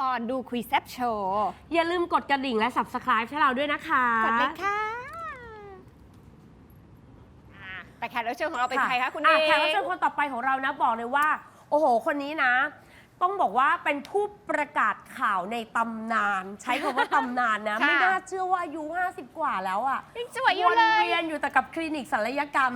ก่อนดูคุยแซบโชว์อย่าลืมกดกระดิ่งและ subscribe ให้เราด้วยนะคะกดเลยค่ะอ่าแต่แขกรับเชิญของเราเป็นใครคะคุณเออะงแขกรับเชิญคนต่อไปของเรานะบอกเลยว่า โอ้โห คนนี้นะ ต้องบอกว่าเป็นผู้ประกาศข่าวในตำนาน ใช้คำว่าตำนานนะค่ะไม่น่าเชื่อว่าอายุ 50 กว่าแล้วอะยังสวยอยู่วนเลย เวียนอยู่แต่กับคลินิกศัลยกรรม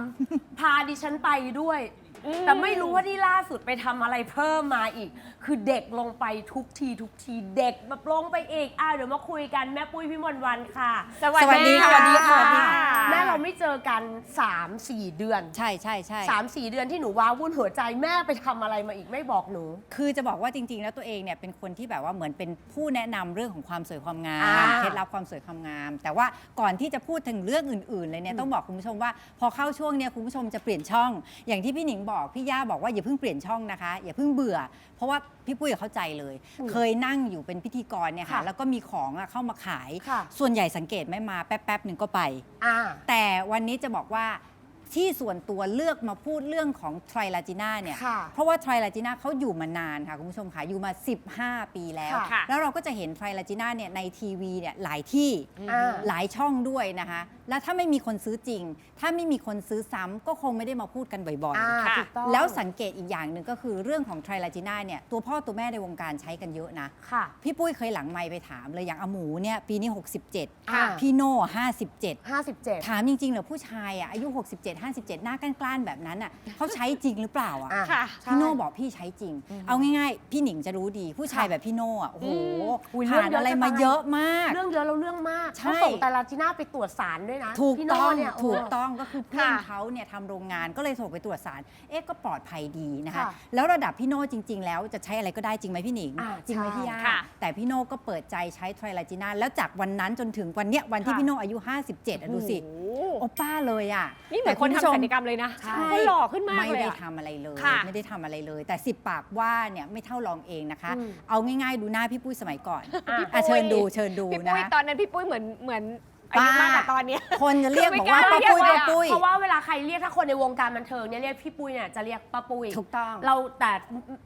พาดิฉันไปด้วยอืม แต่ไม่รู้ว่าที่ล่าสุดไปทำอะไรเพิ่มมาอีก คือเด็กลงไปทุกทีทุกทีเด็กแบบลงไปอีกอ้าวเดี๋ยวมาคุยกันแม่ปุ้ยพี่มนต์วันค่ะสวัสสวัสดีดีค่ะค่ะสวัสดีค่ะสวัสดีค่ะ แม่เราไม่เจอกัน3 4เดือนใช่ใช่ใช่สามสี่เดือนที่หนูว้าวุ่นหัวใจแม่ไปทำอะไรมาอีกไม่บอกหนู คือจะบอกว่าจริง ๆ แล้วตัวเองเนี่ยเป็นคนที่แบบว่าเหมือนเป็นผู้แนะนำเรื่องของความสวยความงามอ่าเคล็ดลับความสวยความงาม แต่ว่าก่อนที่จะพูดถึงเรื่องอื่น ๆ เลยเนี่ยต้องบอกคุณผู้ชมว่าพอเข้าช่วงเนี่ยคุณผู้ชมจะเปลี่ยนช่อง อย่างที่พี่หนิงบอกพี่ย่าบอกว่าอย่าเพิ่งเปลี่ยนช่องนะคะ อย่าเพิ่งเบื่อ เพราะว่าพี่ปุ้ยเข้าใจเลย เคยนั่งอยู่เป็นพิธีกรเนี่ยค่ะ ค่ะแล้วก็มีของอะเข้ามาขาย ค่ะ ส่วนใหญ่สังเกตไหม่มาแป๊บๆหนึ่งก็ไป อ่า แต่วันนี้จะบอกว่า ที่ส่วนตัวเลือกมาพูดเรื่องของไทรลาจิน่าเนี่ย ค่ะเพราะว่าไทรลาจิน่าเขาอยู่มานานค่ะคุณผู้ชมค่ะ อยู่มา 15 ปีแล้ว ค่ะ แล้วเราก็จะเห็นไทรลาจิน่าเนี่ยในทีวีเนี่ยหลายที่ อ่า หลายช่องด้วยนะคะ แล้วถ้าไม่มีคนซื้อจริง ถ้าไม่มีคนซื้อซ้ำก็คงไม่ได้มาพูดกันบ่อยอ่าค่ะ ถูกต้องๆ แล้วสังเกตอีกอย่างหนึ่งก็คือเรื่องของไทรลาจิน่าเนี่ยตัวพ่อตัวแม่ในวงการใช้กันเยอะนะ ค่ะ พี่ปุ้ยเคยหลังไมค์ไปถามเลยอย่างอาหมูเนี่ยปีนี้ ค่ะ 67 พี่โน่57 57 ถามจริงๆเหรอผู้ชายอะอายุ 67 57 หน้ากล้านๆแบบนั้นอะเขาใช้จริงหรือเปล่าอะอะค่ะใช่พี่โน่บอกพี่ใช้จริง เอาง่ายๆ พี่หนิงจะรู้ดี ผู้ชายค่ะแบบพี่โน่อะ โอ้โหอุ๊ยผ่านเรื่องเยอะอะไรจะมาตายเยอะมาก เรื่องเยอะแล้วเรื่องมากใช่ เขาส่งแต่ลาจิน่าไปตรวจสารด้วยนะถูกพี่ต้โน่องเนี่ยถูกโอ้ต้องก็คือเพื่อนค่ะเขาเนี่ยทำโรงงานก็เลยส่งไปตรวจสาร เอ๊ะก็ปลอดภัยดีนะคะค่ะแล้วระดับพี่โน่จริง ๆ แล้วจะใช้อะไรก็ได้จริงไหมพี่หนิง อ่าจริงไหมใช่พี่ย่าค่ะ แต่พี่โน่ก็เปิดใจใช้ไทรลาจิน่าแล้วจากวันนั้นจนถึงวันเนี้ยวันที่ค่ะพี่โน่อายุ 57อะดูสิ โอ้โอป้าเลยอะนี่เหมือนคนแต่ณผู้ชทำศัลยกรรมเลยนะใช่เขาหล่อขึ้นมากไม่เลยได้อะทำอะไรเลยค่ะไม่ได้ทำอะไรเลย แต่สิบปากว่าเนี่ยไม่เท่าลองเองนะคะอืมเอาง่ายๆดูหน้าพี่ปุ้ยสมัยก่อนอะอะเชิญดูเชิญดูพี่นะปุ้ยตอนนั้นพี่ปุ้ยเหมือนเหมือน อายุป้ามมากกว่าตอนเนี้ยคนจะเรียกคือบอกไม่ว่ากล้าป้าปุ้ยเรียกเลยอะป้าปุ้ย เพราะว่าเวลาใครเรียกถ้าคนในวงการบันเทิงเนี่ยเรียกพี่ปุ้ยเนี่ยจะเรียกป้าปุ้ยถูกต้อง เราแต่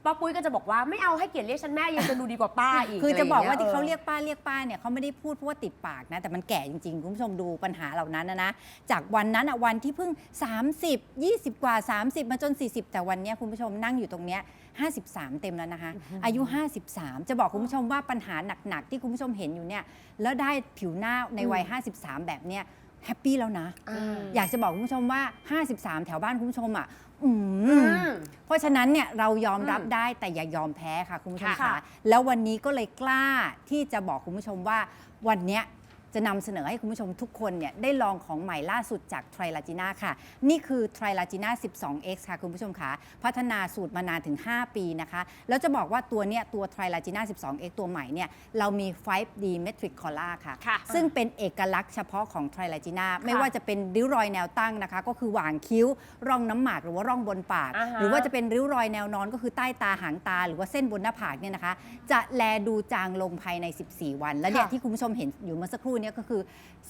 ป้าปุ้ยก็จะบอกว่าไม่เอาให้เกียรติเรียกฉันแม่ยังจะดูดีกว่าป้าอีกคือจะบอกว่าที่ะไรเขาย่งเรีงี้ยกป้าเรียกป้าเนี่ยเขาไม่ได้พูดเพราะว่าติดปากนะ แต่มันแก่จริงๆ คุณผู้ชมดูปัญหาเหล่านั้นนะนะจากวันนั้นอะวันที่เพิ่ง 30 20 กว่า 30 มาจน 40 แต่วันเนี้ยคุณผู้ชมนั่งอยู่ตรงเนี้ย 53 เต็มแล้วนะคะ อายุ 53 จะบอกคุณผู้ชมว่าปัญหาหนัก ๆ ที่คุณผู้ชมเห็นอยู่เนี่ยแล้วได้ผิวหน้าในวัย 53 แบบเนี้ยแฮปปี้แล้วนะอ่าอยากจะบอกคุณผู้ชมว่า 53 แถวบ้านคุณผู้ชมอะอือืมมเพราะฉะนั้นเนี่ยเรายอมรับอืมได้แต่อย่ายอมแพ้ค่ะคุณผู้ชมค่ะค่ะ แล้ววันนี้ก็เลยกล้าที่จะบอกคุณผู้ชมว่าวันเนี้ย จะนำเสนอให้คุณผู้ชมทุกคนเนี่ยได้ลองของใหม่ล่าสุดจากไทรลาจิน่าค่ะ นี่คือไทรลาจิน่า 12x ค่ะคุณผู้ชมค่ะพัฒนาสูตรมานานถึง 5 ปีนะคะ แล้วจะบอกว่าตัวเนี้ยตัวไทรลาจิน่า 12x ตัวใหม่เนี่ยเรามี 5D Metric Collar ค่ะ ค่ะ ซึ่งเป็นเอกลักษณ์เฉพาะของไทรลาจิน่าไม่ว่าจะเป็นริ้วรอยแนวตั้งนะคะ ก็คือหว่างคิ้ว ร่องน้ำหมากหรือว่าร่องบนปาก อ่าฮะ หรือว่าจะเป็นริ้วรอยแนวนอนก็คือใต้ตาหางตา หรือว่าเส้นบนหน้าผากเนี่ยนะคะ จะแลดูจางลงภายใน 14 วัน และเนี่ยค่ะ ที่คุณผู้ชมเห็นอยู่เมื่อสักครู่เนี้ก็คือ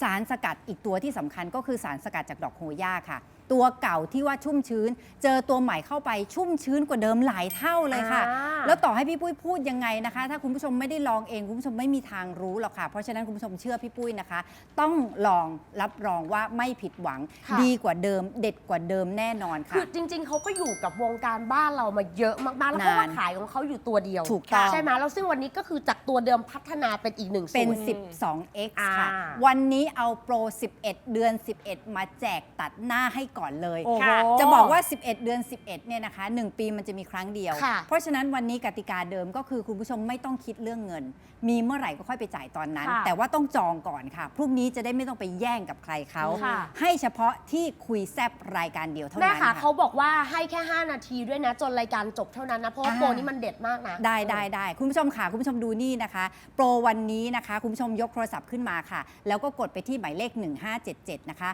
สารสกัดอีกตัวที่สำคัญก็คือสารสกัดจากดอกโฮย่าค่ะ ตัวเก่าที่ว่าชุ่มชื้น เจอตัวใหม่เข้าไปชุ่มชื้นกว่าเดิมหลายเท่าเลยค่ะ อ่า แล้วต่อให้พี่ปุ้ยพูดยังไงนะคะ ถ้าคุณผู้ชมไม่ได้ลองเองคุณผู้ชมไม่มีทางรู้หรอกค่ะ เพราะฉะนั้นคุณผู้ชมเชื่อพี่ปุ้ยนะคะ ต้องลองรับรองว่าไม่ผิดหวัง ค่ะ ดีกว่าเดิม เด็ดกว่าเดิมแน่นอนคืค่ะ อจริง ๆ เขาก็อยู่กับวงการบ้านเรามาเยอะมากๆ แล้วเขาก็นานขายของเขาอยู่ตัวเดียวถูกต้อง ใช่ไหมแล้วซึ่งวันนี้ก็คือจากตัวเดิมพัฒนาเป็นอีกหนึ่งเป็น สูตร 12x อ่าค่ะวันนี้เอาโปร 11 เดือน 11 มาแจกตัดหน้าให้ก่อนเลย โอ้โห ค่ะจะบอกว่า 11 เดือน 11 เนี่ยนะคะ 1 ปีมันจะมีครั้งเดียว ค่ะ เพราะฉะนั้นวันนี้กติกาเดิมก็คือคุณผู้ชมไม่ต้องคิดเรื่องเงิน มีเมื่อไหร่ก็ค่อยไปจ่ายตอนนั้น ค่ะแต่ว่าต้องจองก่อนค่ะ พรุ่งนี้จะได้ไม่ต้องไปแย่งกับใครเขา ค่ะ ให้เฉพาะที่คุยแซบรายการเดียวเท่าแม่นั้นค่ะค่ะ เขาบอกว่าให้แค่ 5 นาทีด้วยนะ จนรายการจบเท่านั้นนะ เพราะว่าอ่า โปรนี้มันเด็ดมากนะ ได้ได้ได้คุณผู้ชมค่ะ คุณผู้ชมดูนี่นะคะ โปรวันนี้นะคะ คุณผู้ชมยกโทรศัพท์ขึ้นมาค่ะ แล้วก็กดไปที่หมายเลข 1577 นะคะ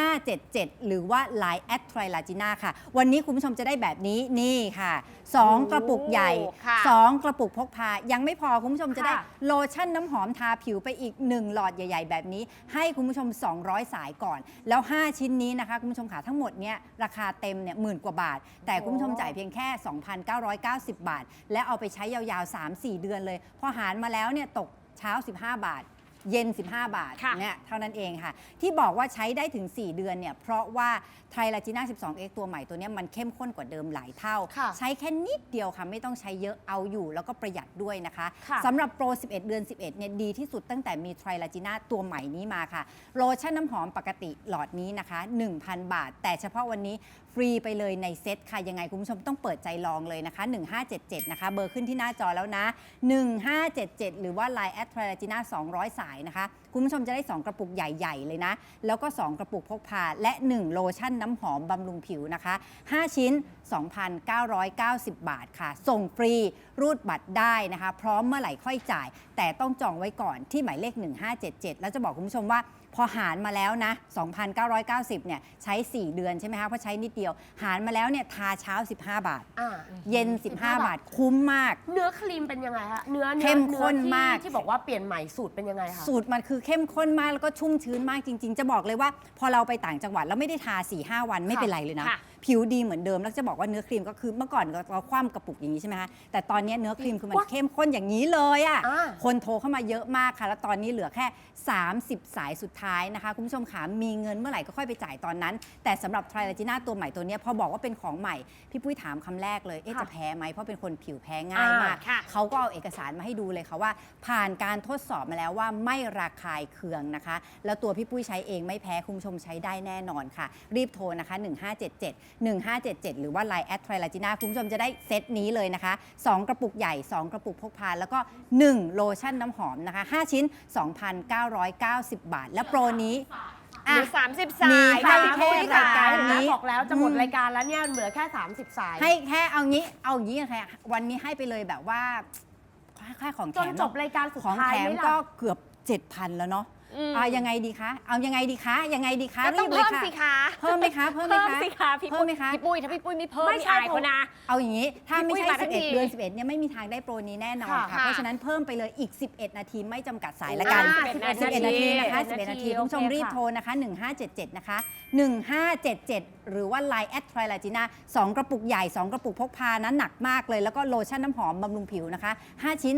1577 หหรือว่า Line แอดทรลาจิน่าค่ะ วันนี้คุณผู้ชมจะได้แบบนี้นี่ค่ะ 2 กระปุกใหญ่ ค่ะ2 กระปุกพกพา ยังไม่พอคุณผู้ชมจะได้ค่ะ โลชั่นน้ำหอมทาผิวไปอีก 1 หลอดใหญ่ ๆ แบบนี้ ให้คุณผู้ชม 200 สายก่อน แล้ว 5 ชิ้นนี้นะคะ คุณผู้ชมค่ะทั้งหมดเนี่ยราคาเต็มเนี่ยหมื่นกว่าบาท แต่คุณผู้ชมจ่ายเพียงแค่ 2,990 บาท และเอาไปใช้ยาวๆ 3-4 เดือนเลย พอหารมาแล้วเนี่ยตกเช้า 15 บาท เย็น 15 บาทค่ะ เนี่ยเท่านั้นเองค่ะ ที่บอกว่าใช้ได้ถึง 4 เดือนเนี่ยเพราะว่าไทรลาจิน่า 12x ตัวใหม่ตัวเนี้ยมันเข้มข้นกว่าเดิมหลายเท่า ค่ะ ใช้แค่นิดเดียวค่ะ ไม่ต้องใช้เยอะเอาอยู่แล้วก็ประหยัดด้วยนะคะ ค่ะสำหรับโปร 11 เดือน 11 เนี่ยดีที่สุดตั้งแต่มีไทรลาจิน่าตัวใหม่นี้มาค่ะ โลชั่นน้ำหอมปกติหลอดนี้นะคะ 1,000 บาท แต่เฉพาะวันนี้ฟรีไปเลยในเซตค่ะยังไงคุณผู้ชมต้องเปิดใจลองเลยนะคะ 1577 นะคะ เบอร์ขึ้นที่หน้าจอแล้วนะ 1577 หรือว่า Line แอดทรลาจิน่า200 สายนะคะคุณผู้ชมจะได้ 2 กระปุกใหญ่ ๆ เลยนะ แล้วก็ 2 กระปุกพกพา และ 1 โลชั่นน้ำหอมบำรุงผิวนะคะ 5 ชิ้น 2,990 บาทค่ะ ส่งฟรีรูดบัตรได้นะคะ พร้อมเมื่อไหร่ค่อยจ่าย แต่ต้องจองไว้ก่อนที่หมายเลข 1577 แล้วจะบอกคุณผู้ชมว่าพอหารมาแล้วนะ 2,990 เนี่ยใช้ 4 เดือนใช่ไหมคะ เพราะใช้นิดเดียว หารมาแล้วเนี่ยทาเช้า 15 บาท อ่า เย็น 15บาท คุ้มมาก เนื้อครีมเป็นยังไงคะเนื้อนื้อเข้มข้นเอที่มากที่บอกว่าเปลี่ยนใหม่สูตรเป็นยังไงคะ สูตรมันคือเข้มข้นมากแล้วก็ชุ่มชื้นมากจริง ๆ จะบอกเลยว่า พอเราไปต่างจังหวัดแล้วไม่ได้ทา4 5วันไม่เป็นไรเลยนะ ค่ะผิวดีเหมือนเดิมแล้วจะบอกว่าเนื้อครีมก็คือเมื่อก่อนเราคว่ำกระปุกอย่างนี้ใช่ไหมคะแต่ตอนนี้เนื้อครีมคือมันว้าเข้มข้นอย่างนี้เลยอะอ่า คนโทรเข้ามาเยอะมากค่ะ แล้วตอนนี้เหลือแค่ 30 สายสุดท้ายนะคะ คุณผู้ชมขามีเงินเมื่อไหร่ก็ค่อยไปจ่ายตอนนั้น แต่สำหรับไทรลาจิน่าตัวใหม่ตัวเนี้ยพอบอกว่าเป็นของใหม่ พี่ปุ้ยถามคำแรกเลย เอ๊ะค่ะจะแพ้ไหมเพราะเป็นคนผิวแพ้ง่ายมาก อ่าค่ะ เขาก็เอาเอกสารมาให้ดูเลยค่ะว่า ผ่านการทดสอบมาแล้วว่าไม่ระคายเคืองนะคะ แล้วตัวพี่ปุ้ยใช้เองไม่แพ้คุณผู้ชมใช้ได้แน่นอนค่ะ รีบโทรนะคะ 1577 1577 หรือว่า Line แอดไทรลาจิน่าคุณผู้ชมจะได้เซตนี้เลยนะคะ 2 กระปุกใหญ่ 2 กระปุกพกพา แล้วก็ 1 โลชั่นน้ำหอมนะคะ 5 ชิ้น 2,990 บาท และโปรนี้หรืออะ30 สามียให้ค่ะแค่พี่รายการเห็นไหมนี้บอกแล้วจะหมดอืมรายการแล้วเนี่ยเหลือแค่ 30 สาย ให้แค่เอางี้เอางี้ค่ะวันนี้ให้ไปเลยแบบว่าค่าของแถจนมจบรายการสุดของท้ายแถมไม่ก็ล่ะเกือบ 7,000 แล้วเนาะ อืม อ่ายังไงดีคะเอายังไงดีคะยังไงดีคะก็รีต้องบเลยเพิ่มค่ะสิคะเพิ่มไหมคะเพิ่มไหมเพิ่มคะ สิคะพี่เพิ่ปุ้มยไหมคะ พี่ปุ้ยถ้าพี่ปุ้ยไม่เพิ่มไม่นี่ใช่อายเขานะ เอาอย่างนี้ถ้าพี่ไม่ปุ้ยใช่มาทั้งที11 เดือน 11เนี่ยไม่มีทางได้โปรนี้แน่นอนค่ะค่ะเพราะฉะนั้นเพิ่มไปเลยอีก 11 นาทีไม่จำกัดสายละอ่ากัน11 11 นาทีนะคะ11 11นาทีโอเคคุณผู้ชมรีบค่ะโทรนะคะ 1577 นะคะ 1577 หรือว่า Line แอดทรลาจิน่า2กระปุกใหญ่ 2 กระปุกพกพานั้นหนักมากเลย แล้วก็โลชั่นน้ำหอมบำรุงผิวนะคะ 5 ชิ้น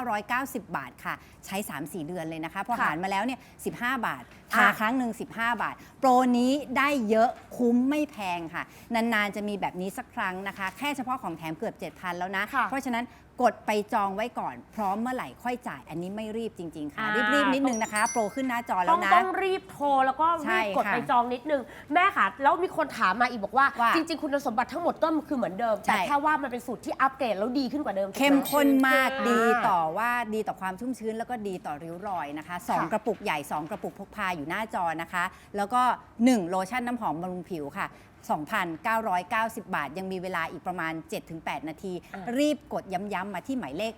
2,990 บาทค่ะ ใช้ 3-4 เดือนเลยนะคะพอค่ะหารมาแล้วเนี่ย15 บาททาอะครั้งหนึ่ง15 บาท โปรนี้ได้เยอะคุ้มไม่แพงค่ะ นาน ๆ จะมีแบบนี้สักครั้งนะคะ แค่เฉพาะของแถมเกือบ 7,000 แล้วนะ ค่ะเพราะฉะนั้นกดไปจองไว้ก่อน พร้อมเมื่อไหร่ค่อยจ่าย อันนี้ไม่รีบจริง ๆ ค่ะ อ่า รีบ ๆ นิดนึงนะคะ โปรขึ้นหน้าจอแล้ต้อวงนะ ต้องรีบโทรแล้วก็ใช่รีบกดค่ะไปจองนิดนึง แม่ค่ะ แล้วมีคนถามมาอีกบอกว่า ว่าจริง ๆ คุณสมบัติทั้งหมดก็คือเหมือนเดิมใช่แต่แค่ว่ามันเป็นสูตรที่อัปเกรดแล้วดีขึ้นกว่าเดิมถูกไห เข้มข้นมากอ่าดีต่อว่าดีต่อความชุ่มชื้นแล้วก็ดีต่อริ้วรอยนะคะ 2 ค่ะกระปุกใหญ่ 2 กระปุกพกพาอยู่หน้าจอนะคะ แล้วก็ 1 โลชั่นน้ำหอมบำรุงผิวค่ะ2,990 บาท ยังมีเวลาอีกประมาณ 7-8 นาที อ่ารีบกดย้ำๆมาที่หมายเลข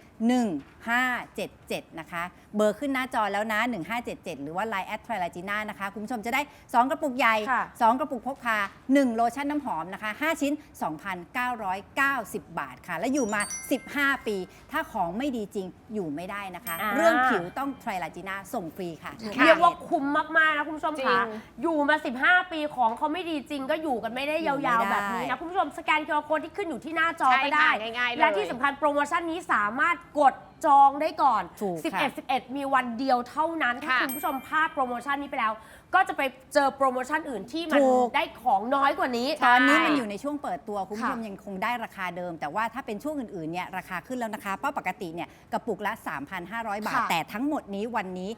1577 นะคะ เบอร์ขึ้นหน้าจอแล้วนะ 1577 หรือว่า Line แอดทรลาจิน่านะคะ คุณผู้ชมจะได้ 2 กระปุกใหญ่ ค่ะ 2 กระปุกพกพา 1 โลชั่นน้ำหอมนะคะ 5 ชิ้น 2,990 บาทค่ะ และอยู่มา 15 ปี ถ้าของไม่ดีจริงอยู่ไม่ได้นะคะ อ่า เรื่องผิวต้องไทรลาจิน่าส่งฟรีค่ะ เรียกว่าคุ้มมาก ๆ นะคุณผู้ชมจริค่ะ ง อยู่มา 15 ปีของเขาไม่ดีจริงก็อยู่กันไม่ได้อยู่ยาวไม่ได้ๆแบบนี้นะ คุณผู้ชมสแกนเคอร์โค้ดที่ขึ้นอยู่ที่หน้าจอใช่ก็ได้ค่ะง่ายๆเลยและที่สำคัญโปรโมชั่นนี้สามารถกดจองได้ก่อนถูกค่ะ11 11 มีวันเดียวเท่านั้น ถ้าค่ะคุณผู้ชมพลาดโปรโมชั่นนี้ไปแล้ว ก็จะไปเจอโปรโมชั่นอื่นที่มันถูก ได้ของน้อยกว่านี้ ตอนนี้ใช่มันอยู่ในช่วงเปิดตัวคุณผู้ชมค่ะยังคงได้ราคาเดิม แต่ว่าถ้าเป็นช่วงอื่นๆเนี่ยราคาขึ้นแล้วนะคะเพราะปกติเนี่ยกระปุกละ 3,500 บาท ค่ะ แต่ทั้งหมดนี้วันนี้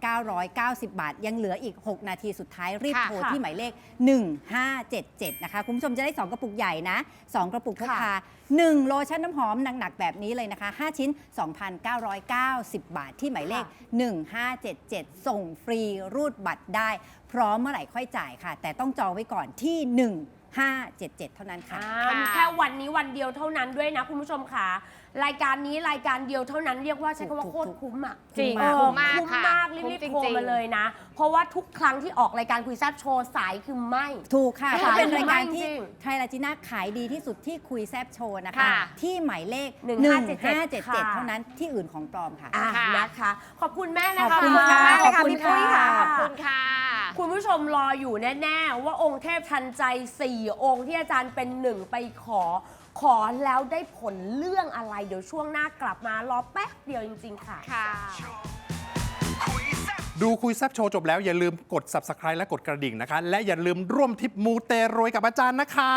2,990 บาท ยังเหลืออีก 6 นาทีสุดท้ายรีบค่ะ โทรค่ะที่หมายเลข 1577 นะคะ คุณผู้ชมจะได้ 2 กระปุกใหญ่นะ 2 กระปุกพกพา 1 โลชั่นน้ำหอมหนักๆแบบนี้เลยนะคะ 5 ชิ้น 2,990 บาทที่หมายเลข 1577 ส่งฟรีรูดบัตรได้ พร้อมเมื่อไหร่ค่อยจ่ายค่ะ แต่ต้องจองไว้ก่อนที่577 เท่านั้นค่ะอ่าค่ะมีแค่วันนี้วันเดียวเท่านั้นด้วยนะคุณผู้ชมค่ะ รายการนี้รายการเดียวเท่านั้นเรียกว่าใช้คำว่าโคตรคุ้มอะจริงเออคุ้มมากคุ้มค่ะมากรีคุ้มบจๆโทรริงๆ มาเลยนะ เพราะว่าทุกครั้งที่ออกรายการคุยแซ่บโชว์สายคือไม่ ถูกค่ะขายเพราะเป็นรายการที่จริงไทยราจิน่าขายดีที่สุดที่คุยแซบโชว์นะคะ ค่ะที่หมายเลข 1577 1577 เท่านั้นที่อื่นของปลอมค่ะ อะค่ะ นะคะ ขอบคุณแม่นะขอบคะคุณค่ะมากเลยค่ะขอบคุณพี่ปุ้ยค่ะค่ะ ขอบคุณค่ะ คุณผู้ชมรออยู่แน่ ๆ ว่าองค์เทพทันใจ 4 องค์ที่อาจารย์เป็นหนึ่งไปขอ ขอแล้วได้ผลเรื่องอะไร เดี๋ยวช่วงหน้ากลับมารอแป๊บเดียวจริง ๆ ค่ะ ค่ะ ดูคุยแซบโชว์จบแล้วอย่าลืมกด subscribe และกดกระดิ่งนะคะ และอย่าลืมร่วมทริปมูเตรวยกับอาจารย์นะคะ